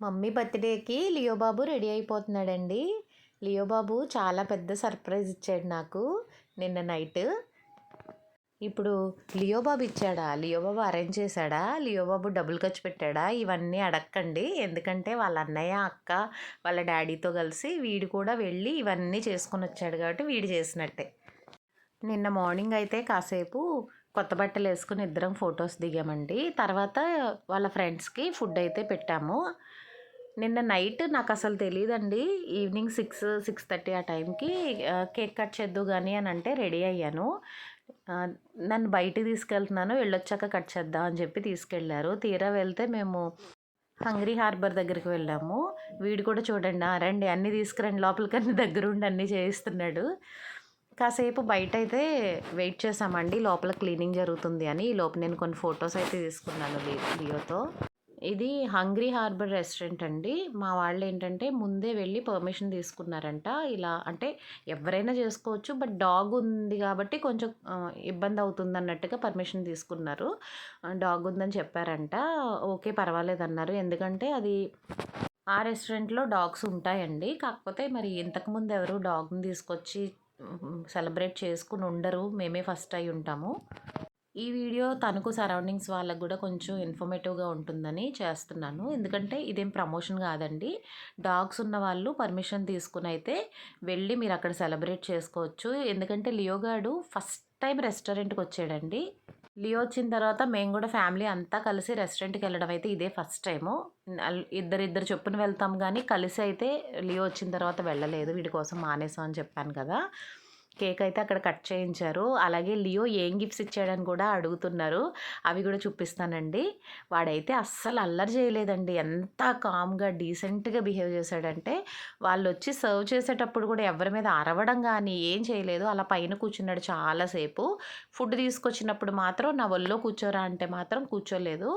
Mummy బర్త్డేకి లియోబాబు ready అయిపోతున్నాడండి. లియోబాబు చాలా పెద్ద సర్ప్రైజ్ ఇచ్చాడు నాకు నిన్న నైట్. ఇప్పుడు లియోబాబు ఇచ్చాడా? లియోబాబు అరేంజ్ చేశాడా? లియోబాబు డబ్బులు ఖర్చు పెట్టాడా? ఇవన్నీ అడక్కండి. ఎందుకంటే వాళ్ళ అన్నయ్య అక్క వాళ్ళ డాడీతో కలిసి వీడు కూడా వెళ్ళి ఇవన్నీ చేసుకొని వచ్చాడు కాబట్టి వీడు చేసినట్టే. నిన్న మార్నింగ్ అయితే కాసేపు కొత్త బట్టలు వేసుకుని ఇద్దరం ఫొటోస్ దిగామండి. తర్వాత వాళ్ళ ఫ్రెండ్స్కి ఫుడ్ అయితే పెట్టాము. నిన్న నైట్ నాకు అసలు తెలియదండి ఈవినింగ్ సిక్స్ సిక్స్ థర్టీ ఆ టైంకి కేక్ కట్ చేద్దు కానీ అని అంటే రెడీ అయ్యాను. నన్ను బయటికి తీసుకెళ్తున్నాను వెళ్ళొచ్చాక కట్ చేద్దాం అని చెప్పి తీసుకెళ్ళారు తీరా వెళ్తే మేము హంగ్రీ హార్బర్ దగ్గరికి వెళ్ళాము. వీడు కూడా చూడండి రండి అన్నీ తీసుకురండి లోపలికి అన్ని దగ్గరుండి అన్నీ చేయిస్తున్నాడు. కాసేపు బయట అయితే వెయిట్ చేసామండి లోపల క్లీనింగ్ జరుగుతుంది అని. ఈ లోపు నేను కొన్ని ఫొటోస్ అయితే తీసుకున్నాను లియోతో. ఇది హంగ్రీ హార్బర్ రెస్టారెంట్ అండి. మా వాళ్ళు ఏంటంటే ముందే వెళ్ళి పర్మిషన్ తీసుకున్నారంట. ఇలా అంటే ఎవరైనా చేసుకోవచ్చు బట్ డాగ్ ఉంది కాబట్టి కొంచెం ఇబ్బంది అవుతుంది అన్నట్టుగా పర్మిషన్ తీసుకున్నారు. డాగ్ ఉందని చెప్పారంట. ఓకే పర్వాలేదు అన్నారు. ఎందుకంటే అది ఆ రెస్టారెంట్లో డాగ్స్ ఉంటాయండి. కాకపోతే మరి ఇంతకుముందు ఎవరు డాగ్ని తీసుకొచ్చి సెలబ్రేట్ చేసుకుని ఉండరు. మేమే ఫస్ట్ అయి ఉంటాము. ఈ వీడియో తణుకు సరౌండింగ్స్ వాళ్ళకు కూడా కొంచెం ఇన్ఫర్మేటివ్గా ఉంటుందని చేస్తున్నాను. ఎందుకంటే ఇదేం ప్రమోషన్ కాదండి. డాగ్స్ ఉన్న వాళ్ళు పర్మిషన్ తీసుకుని అయితే వెళ్ళి మీరు అక్కడ సెలబ్రేట్ చేసుకోవచ్చు. ఎందుకంటే లియోగాడు ఫస్ట్ టైం రెస్టారెంట్కి వచ్చాడండి. లియో వచ్చిన తర్వాత మేము కూడా ఫ్యామిలీ అంతా కలిసి రెస్టారెంట్కి వెళ్ళడం అయితే ఇదే ఫస్ట్ టైము ఇద్దరిద్దరు చొప్పున వెళ్తాం కానీ కలిసి అయితే లియో వచ్చిన తర్వాత వెళ్ళలేదు. వీడి కోసం మానేసాం అని చెప్పాను కదా. కేక్ అయితే అక్కడ కట్ చేయించారు. అలాగే లియో ఏం గిఫ్ట్స్ ఇచ్చాడని కూడా అడుగుతున్నారు. అవి కూడా చూపిస్తానండి. వాడైతే అస్సలు అల్లరి చేయలేదండి. ఎంత కామ్గా డీసెంట్గా బిహేవ్ చేశాడంటే వాళ్ళు వచ్చి సర్వ్ చేసేటప్పుడు కూడా ఎవరి మీద అరవడం కానీ ఏం చేయలేదు. అలా పైన కూర్చున్నాడు చాలాసేపు ఫుడ్ తీసుకొచ్చినప్పుడు మాత్రం నా ఒళ్ళో కూర్చోరా అంటే మాత్రం కూర్చోలేదు.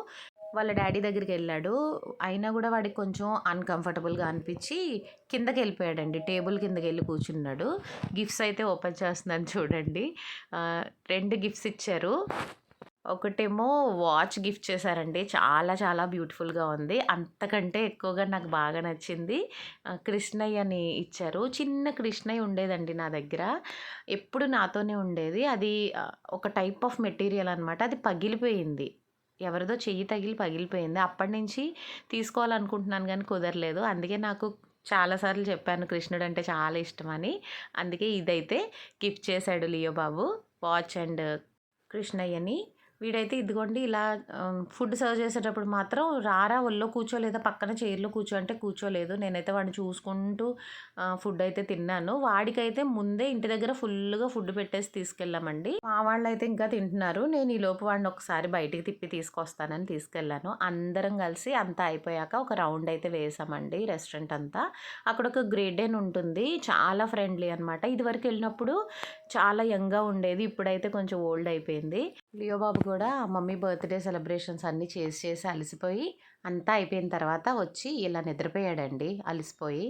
వాళ్ళ డాడీ దగ్గరికి వెళ్ళాడు. అయినా కూడా వాడికి కొంచెం అన్కంఫర్టబుల్గా అనిపించి కిందకి వెళ్ళిపోయాడండి. టేబుల్ కిందకి వెళ్ళి కూర్చున్నాడు. గిఫ్ట్స్ అయితే ఓపెన్ చేస్తున్నాను చూడండి. రెండు గిఫ్ట్స్ ఇచ్చారు. ఒకటేమో వాచ్ గిఫ్ట్ చేశారండి. చాలా చాలా బ్యూటిఫుల్గా ఉంది. అంతకంటే ఎక్కువగా నాకు బాగా నచ్చింది కృష్ణయ్య అని ఇచ్చారు. చిన్న కృష్ణయ్య ఉండేదండి నా దగ్గర. ఎప్పుడు నాతోనే ఉండేది. అది ఒక టైప్ ఆఫ్ మెటీరియల్ అనమాట అది పగిలిపోయింది. ఎవరిదో చెయ్యి తగిలి పగిలిపోయింది. అప్పటి నుంచి తీసుకోవాలనుకుంటున్నాను కానీ కుదరలేదు. అందుకే నాకు చాలాసార్లు చెప్పాను కృష్ణుడు అంటే చాలా ఇష్టమని అందుకే ఇదైతే గిఫ్ట్ చేశాడు లియో బాబు వాచ్ అండ్ కృష్ణయ్యని వీడైతే ఇదిగోండి ఇలా ఫుడ్ సర్వ్ చేసేటప్పుడు మాత్రం రారా ఒళ్ళో కూర్చోలేదా పక్కన చైర్లో కూర్చో అంటే కూర్చోలేదు నేనైతే వాడిని చూసుకుంటూ ఫుడ్ అయితే తిన్నాను. వాడికైతే ముందే ఇంటి దగ్గర ఫుల్గా ఫుడ్ పెట్టేసి తీసుకెళ్ళామండి. మా వాళ్ళు అయితే ఇంకా తింటున్నారు. నేను ఈ లోపు వాడిని ఒకసారి బయటికి తిప్పి తీసుకొస్తానని తీసుకెళ్ళాను. అందరం కలిసి అంతా అయిపోయాక ఒక రౌండ్ అయితే వేసామండి రెస్టారెంట్ అంతా. అక్కడ ఒక గ్రేడెన్ ఉంటుంది. చాలా ఫ్రెండ్లీ అనమాట ఇదివరకు వెళ్ళినప్పుడు చాలా యంగ్గా ఉండేది. ఇప్పుడైతే కొంచెం ఓల్డ్ అయిపోయింది. లియో బాబు కూడా మమ్మీ బర్త్డే సెలబ్రేషన్స్ అన్నీ చేసి చేసి అలసిపోయి అంతా అయిపోయిన తర్వాత వచ్చి ఇలా నిద్రపోయాడండి. అలసిపోయి